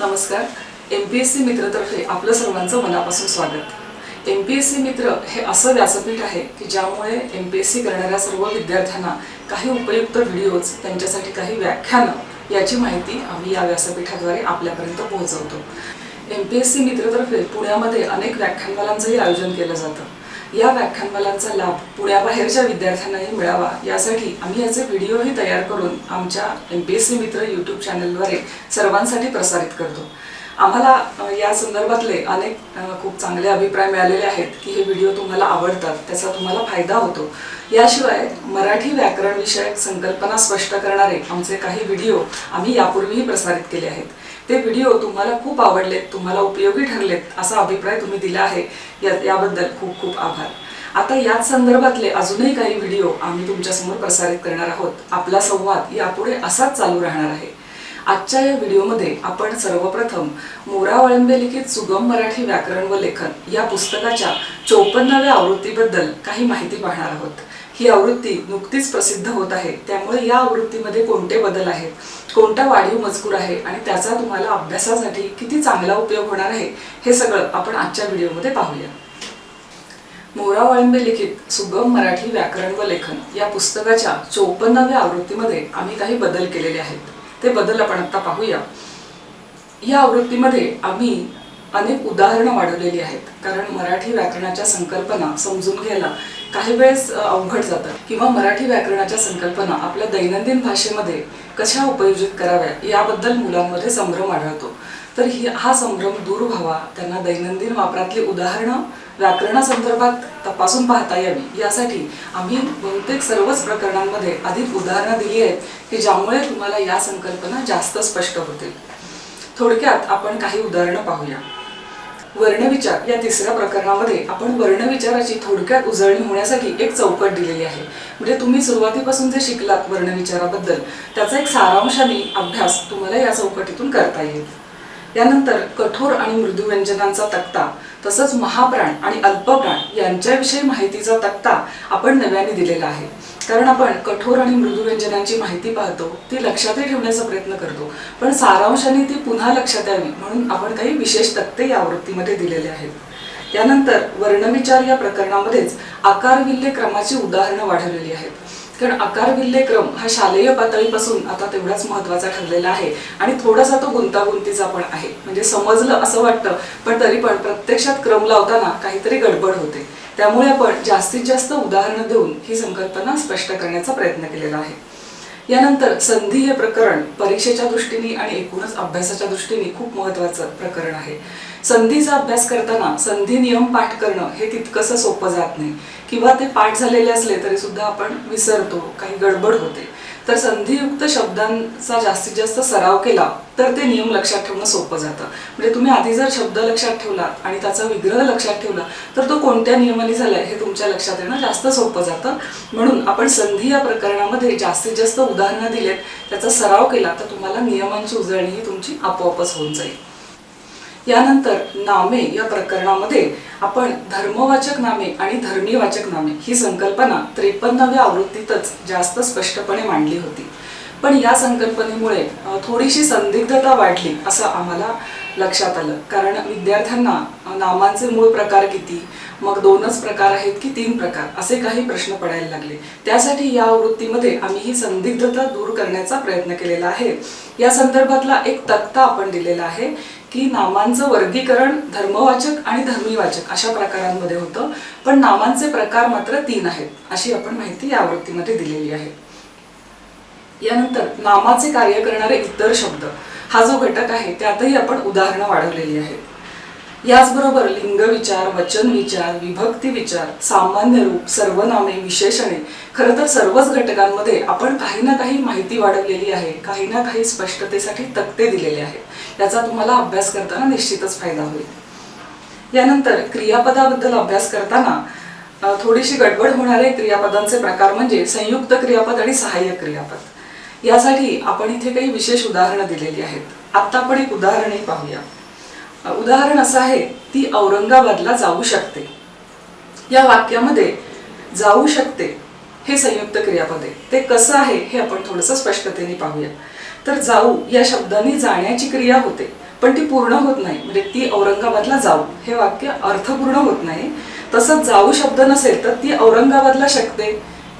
नमस्कार. M P S C मित्रतर्फे आपलं सर्वांचं मनापासून स्वागत. एम पी एस सी मित्र हे असं व्यासपीठ आहे की ज्यामुळे एम पी एस सी करणाऱ्या सर्व विद्यार्थ्यांना काही उपयुक्त व्हिडिओज त्यांच्यासाठी काही व्याख्यानं याची माहिती आम्ही या व्यासपीठाद्वारे आपल्यापर्यंत पोहोचवतो. एम पी एस सी मित्रतर्फे पुण्यामध्ये अनेक व्याख्यानमालांचंही आयोजन केलं जातं. या व्याख्यानमालांचा लाभ पुण्याबाहेरच्या विद्यार्थ्यांनाही मिळावा. यासाठी आम्ही याचे व्हिडिओही तयार करून आमच्या M P S C Mitra YouTube चॅनलद्वारे सर्वांसाठी प्रसारित करतो. आम्हाला या संदर्भातले अनेक खूप चांगले अभिप्राय मिळालेले आहेत की हे व्हिडिओ तुम्हाला आवडतात त्याचा तुम्हाला फायदा होतो. याशिवाय मराठी व्याकरण विषयक संकल्पना स्पष्ट करणारे आमचे काही व्हिडिओ आम्ही यापूर्वीही प्रसारित केले आहेत. ते व्हिडिओ तुम्हाला खूप आवडलेत तुम्हाला उपयोगी ठरलेत असा अभिप्राय तुम्ही दिला आहे या याबद्दल खूप खूप आभार. आता याच संदर्भातले अजूनही काही व्हिडिओ आम्ही तुमच्यासमोर प्रसारित करणार आहोत. आपला संवाद यापुढे असाच चालू राहणार आहे. आजच्या या व्हिडिओमध्ये आपण सर्वप्रथम मोरा वळंबे लिखित सुगम मराठी व्याकरण व लेखन या पुस्तकाच्या चौपन्नाव्या आवृत्तीबद्दल काही माहिती पाहणार आहोत. ही आवृत्ती नुकतीच प्रसिद्ध होत आहे त्यामुळे या आवृत्तीमध्ये कोणते बदल आहेत कोणता वाढीव मजकूर आहे आणि त्याचा तुम्हाला अभ्यासासाठी किती चांगला उपयोग होणार आहे हे सगळं आपण आजच्या व्हिडिओमध्ये पाहूया. मोरा वाळंबे लिखित सुगम मराठी व्याकरण व लेखन या पुस्तकाच्या चौपन्नाव्या आवृत्तीमध्ये आम्ही काही बदल केलेले आहेत. ते बदल आपण आता पाहूया. या आवृत्तीमध्ये आम्ही अनेक उदाहरणं वाढवलेली आहेत. कारण मराठी व्याकरणाच्या संकल्पना समजून घ्यायला काही वेळेस अवघड जातं किंवा मराठी व्याकरणाच्या संकल्पना आपल्या दैनंदिन भाषेमध्ये कशा उपयोजित कराव्या याबद्दल मुलांमध्ये संभ्रम आढळतो. तर ही हा संभ्रम दूर व्हावा. त्यांना दैनंदिन वापरातली उदाहरणं व्याकरणासंदर्भात तपासून पाहता यावी. यासाठी आम्ही बहुतेक सर्वच प्रकरणांमध्ये अधिक उदाहरणं दिली आहेत की ज्यामुळे तुम्हाला या संकल्पना जास्त स्पष्ट होतील. थोडक्यात आपण काही उदाहरणं पाहूया. वर्णविचार. या तिसऱ्या प्रकरणामध्ये आपण वर्णविचाराची थोडक्यात उजळणी होण्यासाठी एक चौकट दिलेली आहे. म्हणजे तुम्ही सुरुवातीपासून जे शिकलात वर्णविचाराबद्दल त्याचा एक सारांशाने अभ्यास तुम्हाला या चौकटीतून करता येईल. यानंतर कठोर आणि मृदू व्यंजनांचा तक्ता तसंच महाप्राण आणि अल्पप्राण यांच्याविषयी माहितीचा तक्ता आपण नव्याने दिलेला आहे. कारण आपण कठोर आणि मृदू व्यंजनांची माहिती पाहतो ती लक्षातही ठेवण्याचा प्रयत्न करतो. पण सारांशाने ती पुन्हा लक्षात यावी म्हणून आपण काही विशेष तक्ते या आवृत्तीमध्ये दिलेले आहेत. यानंतर वर्णविचार या प्रकरणामध्येच आकारविल्य क्रमाची उदाहरणं वाढवलेली आहेत. कारण आकार विल्हे क्रम हा शालेय पातळीपासून आता तेवढाच महत्त्वाचा ठरलेला आहे. आणि थोडासा तो गुंतागुंतीचा पण आहे. म्हणजे समजलं असं वाटतं पण तरी पण प्रत्यक्षात क्रम लावताना काहीतरी गडबड होते. त्यामुळे आपण जास्तीत जास्त उदाहरणं देऊन ही संकल्पना स्पष्ट करण्याचा प्रयत्न केलेला आहे. यानंतर संधी हे प्रकरण परीक्षेच्या दृष्टीने आणि एकूणच अभ्यासाच्या दृष्टीने खूप महत्वाचं प्रकरण आहे. संधीचा अभ्यास करताना संधी नियम पाठ करणं हे तितकंसं सोपं जात नाही. किंवा ते पाठ झालेले असले तरी सुद्धा आपण विसरतो काही गडबड होते. तर संधियुक्त शब्दांचा जास्तीत जास्त सराव केला तर ते नियम लक्षात ठेवणं सोपं जातं. म्हणजे तुम्ही आधी जर शब्द लक्षात ठेवला आणि त्याचा विग्रह लक्षात ठेवला तर तो कोणत्या नियमाने झालाय हे तुमच्या लक्षात येणं जास्त सोपं जातं. म्हणून आपण संधी या प्रकरणामध्ये जास्तीत जास्त उदाहरणं दिलेत त्याचा सराव केला तर तुम्हाला नियमांची उजळणी ही तुमची आपोआपच होऊन जाईल. यानंतर नामे या प्रकरणामध्ये आपण धर्मवाचक नामे आणि धर्मीवाचक नामे ही संकल्पना त्रेपन्नाव्या आवृत्तीतच जास्त स्पष्टपणे मांडली होती. पण या संकल्पनेमुळे थोडीशी संदिग्धता वाढली असं आम्हाला लक्षात आलं. कारण विद्यार्थ्यांना नामांचे मूळ प्रकार किती मग दोनच प्रकार आहेत की तीन प्रकार असे काही प्रश्न पडायला लागले. त्यासाठी या आवृत्तीमध्ये आम्ही ही संदिग्धता दूर करण्याचा प्रयत्न केलेला आहे. या संदर्भातला एक तक्ता आपण दिलेला आहे की नामांचं वर्गीकरण धर्मवाचक आणि धर्मीवाचक अशा प्रकारांमध्ये होतं. पण नामांचे प्रकार मात्र तीन आहेत अशी आपण माहिती या आवृत्तीमध्ये दिलेली आहे. यानंतर नामाचे कार्य करणारे इतर शब्द. हा जो घटक आहे त्यातही आपण उदाहरणं वाढवलेली आहेत. याचबरोबर लिंग विचार वचन विचार विभक्ती विचार सामान्य रूप सर्वनामे विशेषणे खरं तर सर्वच घटकांमध्ये आपण काही ना काही माहिती वाढवलेली आहे काही ना काही स्पष्टतेसाठी तक्ते दिलेले आहेत. याचा तुम्हाला अभ्यास करताना निश्चितच फायदा होईल. यानंतर क्रियापदाबद्दल अभ्यास करताना थोडीशी गडबड होणारे क्रियापदांचे प्रकार म्हणजे संयुक्त क्रियापद आणि सहाय्यक क्रियापद. यासाठी आपण इथे काही विशेष उदाहरणं दिलेली आहेत. आता आपण एक उदाहरणही पाहूया. उदाहरण असं आहे ती औरंगाबादला जाऊ शकते. या वाक्यामध्ये जाऊ शकते हे संयुक्त क्रियापद. आहे ते कसं आहे हे आपण थोडंसं स्पष्टतेने पाहूया. तर जाऊ या शब्दाने जाण्याची क्रिया होते पण ती पूर्ण होत नाही. म्हणजे ती औरंगाबादला जाऊ हे वाक्य अर्थपूर्ण होत नाही. तसंच जाऊ शब्द नसेल तर ती औरंगाबादला शकते.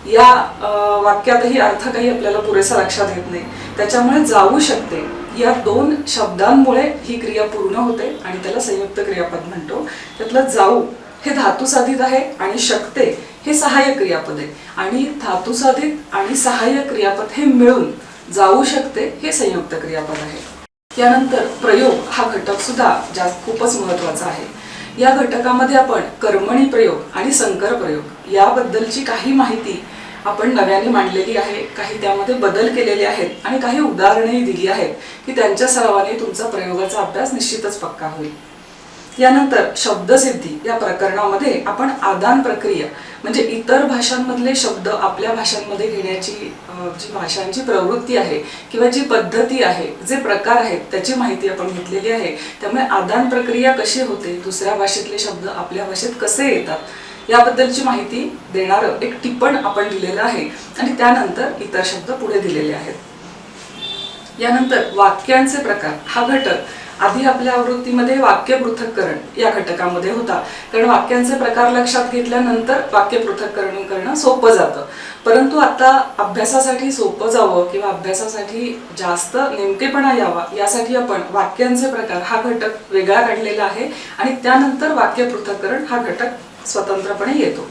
या वाक्यातही अर्थ काही आपल्याला पुरेसा लक्षात येत नाही. त्याच्यामुळे जाऊ शकते या दोन शब्दांमुळे ही क्रिया पूर्ण होते आणि त्याला संयुक्त क्रियापद म्हणतो. त्यातलं जाऊ हे धातुसाधित आहे आणि शकते हे सहाय्य क्रियापद आहे. आणि धातुसाधित आणि सहाय्य क्रियापद हे मिळून जाऊ शकते हे संयुक्त क्रियापद आहे. त्यानंतर प्रयोग हा घटक सुद्धा जास्त खूपच महत्त्वाचा आहे. या घटकामध्ये आपण कर्मणी प्रयोग आणि संकर प्रयोग याबद्दलची काही माहिती आपण नव्याने मांडलेली आहे काही त्यामध्ये बदल केलेले आहेत आणि काही उदाहरणेही दिली आहेत की त्यांच्या सरावाने तुमचा प्रयोगाचा अभ्यास निश्चितच पक्का होईल. यानंतर शब्दसिद्धी या प्रकरणामध्ये आपण आदान प्रक्रिया म्हणजे इतर भाषांमधले शब्द आपल्या भाषांमध्ये घेण्याची जी भाषांची प्रवृत्ती आहे किंवा जी पद्धती आहे जे प्रकार आहेत त्याची माहिती आपण घेतलेली आहे. त्यामुळे आदान प्रक्रिया कशी होते दुसऱ्या भाषेतले शब्द आपल्या भाषेत कसे येतात याबद्दलची माहिती देणारं एक टिप्पण आपण दिलेलं आहे. आणि त्यानंतर इतर शब्द पुढे दिलेले आहेत. यानंतर वाक्यांचे प्रकार. हा घटक आधी आपल्या आवृत्तीमध्ये वाक्य पृथक्करण या घटकामध्ये होता. कारण वाक्यांचे प्रकार लक्षात घेतल्यानंतर वाक्य पृथक्करण करणं सोपं जातं. परंतु आता अभ्यासासाठी सोपं जावं किंवा अभ्यासासाठी जास्त नेमकेपणा यावा यासाठी आपण वाक्यांचे प्रकार हा घटक वेगळा काढलेला आहे. आणि त्यानंतर वाक्य पृथक्करण हा घटक स्वतंत्रपणे येतो.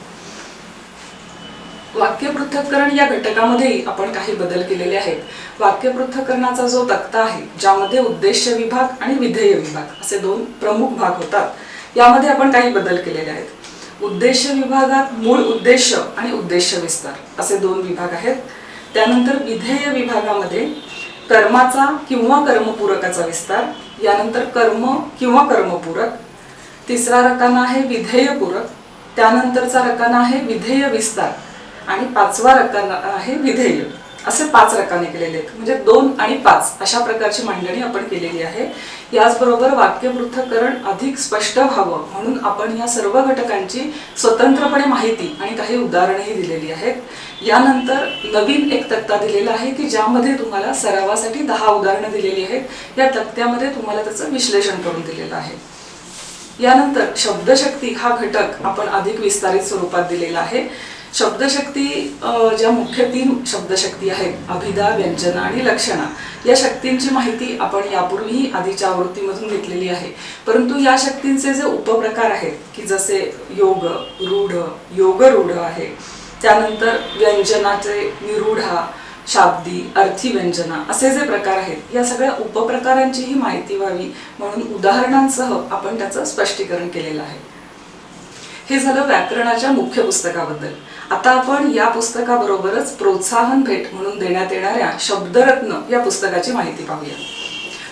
वाक्य पृथक्करण या घटकामध्येही आपण काही बदल केलेले आहेत. वाक्य पृथक्करणाचा जो तक्ता आहे ज्यामध्ये उद्देश्य विभाग आणि विधेय विभाग असे दोन प्रमुख भाग होतात यामध्ये आपण काही बदल केलेले आहेत. उद्देश्य विभागात मूळ उद्देश आणि उद्देश विस्तार असे दोन विभाग आहेत. त्यानंतर विधेय विभागामध्ये कर्माचा किंवा कर्मपूरकाचा विस्तार यानंतर कर्म किंवा कर्मपूरक तिसरा रकाना आहे विधेयपूरक त्यानंतरचा रकाना आहे विधेय विस्तार आणि पाचवा रकाना आहे विधेय. असे पाच रकाने केलेले आहेत. म्हणजे दोन आणि पाच अशा प्रकारची मांडणी आपण केलेली आहे. याचबरोबर वाक्य पृथक्करण अधिक स्पष्ट व्हावं म्हणून आपण या सर्व घटकांची स्वतंत्रपणे माहिती आणि काही उदाहरणंही दिलेली आहेत. यानंतर नवीन एक तक्ता दिलेला आहे की ज्यामध्ये तुम्हाला सरावासाठी दहा उदाहरणं दिलेली आहेत. या तक्त्यामध्ये तुम्हाला त्याचं विश्लेषण करून दिलेलं आहे. यानंतर शब्दशक्ती हा घटक आपण अधिक विस्तारित स्वरूपात दिलेला आहे. शब्दशक्ती ज्या मुख्य तीन शब्दशक्ती आहेत अभिधा व्यंजना आणि लक्षणा या शक्तींची माहिती आपण यापूर्वीही आधीच्या आवृत्तीमधून घेतलेली आहे. परंतु या शक्तींचे जे उपप्रकार आहेत की जसे योग रूढ योगरूढ आहे त्यानंतर व्यंजनाचे निरूढा शाब्दी अर्थी व्यंजना असे जे प्रकार आहेत या सगळ्या उपप्रकारांचीही माहिती व्हावी म्हणून उदाहरणांसह आपण त्याचं स्पष्टीकरण केलेलं आहे. हे झालं व्याकरणाच्या मुख्य पुस्तकाबद्दल. आता आपण या पुस्तकाबरोबरच प्रोत्साहन भेट म्हणून देण्यात येणाऱ्या शब्दरत्न या पुस्तकाची माहिती पाहूया.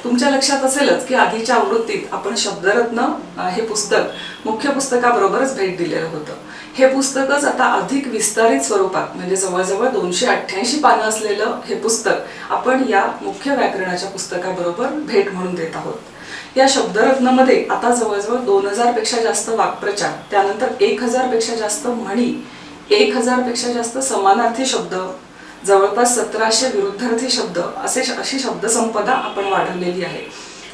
तुमच्या लक्षात असेलच की आधीच्या आवृत्तीत आपण शब्दरत्न हे पुस्तक मुख्य पुस्तकाबरोबरच भेट दिलेलं होतं. हे पुस्तकच आता अधिक विस्तारित स्वरूपात म्हणजे जवळजवळ दोनशे अठ्ठ्याऐंशी पानं असलेलं हे पुस्तक आपण या मुख्य व्याकरणाच्या पुस्तकाबरोबर भेट म्हणून देत आहोत. या शब्दरत्नमध्ये आता जवळजवळ दोन हजारपेक्षा जास्त वाक्प्रचार त्यानंतर एक हजारपेक्षा जास्त म्हणी एक हजारपेक्षा जास्त समानार्थी शब्द जवळपास सतराशे विरुद्धार्थी शब्द असे अशी शब्दसंपदा आपण वाढवलेली आहे.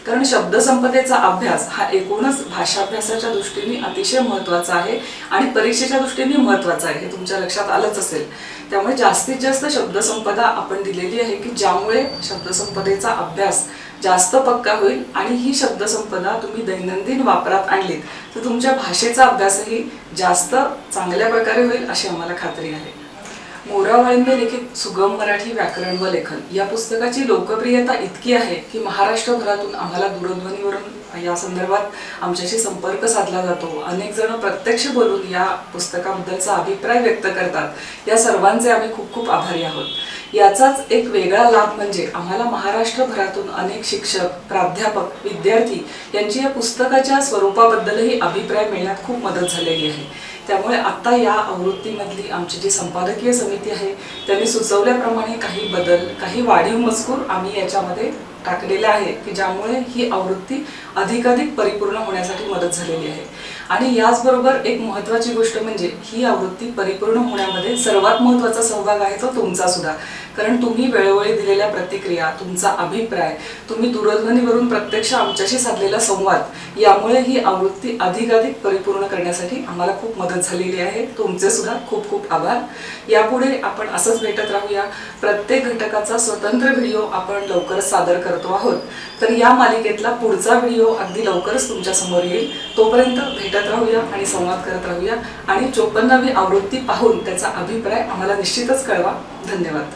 कारण शब्दसंपदेचा अभ्यास हा एकूणच भाषाभ्यासाच्या दृष्टीने अतिशय महत्त्वाचा आहे आणि परीक्षेच्या दृष्टीने महत्त्वाचा आहे हे तुमच्या लक्षात आलंच असेल. त्यामुळे जास्तीत जास्त शब्दसंपदा आपण दिलेली आहे की ज्यामुळे शब्दसंपदेचा अभ्यास जास्त पक्का होईल आणि ही शब्दसंपदा तुम्ही दैनंदिन वापरात आणलीत तर तुमच्या भाषेचा अभ्यासही जास्त चांगल्या प्रकारे होईल अशी आम्हाला खात्री आहे. मोरावाळींबे लिखित सुगम मराठी व्याकरण व लेखन. या पुस्तकाची लोकप्रियता इतकी आहे की महाराष्ट्रभरातून आम्हाला दूरध्वनीवरून या संदर्भात आमच्याशी संपर्क साधला जातो. अनेक जण प्रत्यक्ष बोलून या पुस्तकाबद्दलचा अभिप्राय व्यक्त करतात. या सर्वांचे आम्ही खूप खूप आभारी आहोत. याचाच एक वेगळा लाभ म्हणजे आम्हाला महाराष्ट्रभरातून अनेक शिक्षक प्राध्यापक विद्यार्थी यांची या पुस्तकाच्या स्वरूपाबद्दलही अभिप्राय मिळण्यात खूप मदत झालेली आहे. त्यामुळे आता या आवृत्तीमधली आमची जी संपादकीय समिती आहे त्यांनी सुचवल्याप्रमाणे काही बदल काही वाढीव मजकूर आम्ही याच्यामध्ये टाकलेला आहे की ज्यामुळे ही आवृत्ती अधिकाधिक परिपूर्ण होण्यासाठी मदत झालेली आहे. आणि याचबरोबर एक महत्त्वाची गोष्ट म्हणजे ही आवृत्ती परिपूर्ण होण्यामध्ये सर्वात महत्त्वाचा सहभाग आहे तो तुमचा सुद्धा. कारण तुम्ही वेळोवेळी दिलेल्या प्रतिक्रिया तुमचा अभिप्राय तुम्ही दूरध्वनीवरून प्रत्यक्ष आमच्याशी साधलेला संवाद यामुळे ही आवृत्ती अधिकाधिक परिपूर्ण करण्यासाठी आम्हाला खूप मदत झालेली आहे. तुमचे सुद्धा खूप खूप आभार. यापुढे आपण असंच भेटत राहूया. प्रत्येक घटकाचा स्वतंत्र व्हिडिओ आपण लवकरच सादर करतो आहोत. तर या मालिकेतला पुढचा व्हिडिओ अगदी लवकरच तुमच्यासमोर येईल. तोपर्यंत भेटत राहूया आणि संवाद करत राहूया. आणि चोपन्नावी आवृत्ती पाहून त्याचा अभिप्राय आम्हाला निश्चितच कळवा. धन्यवाद.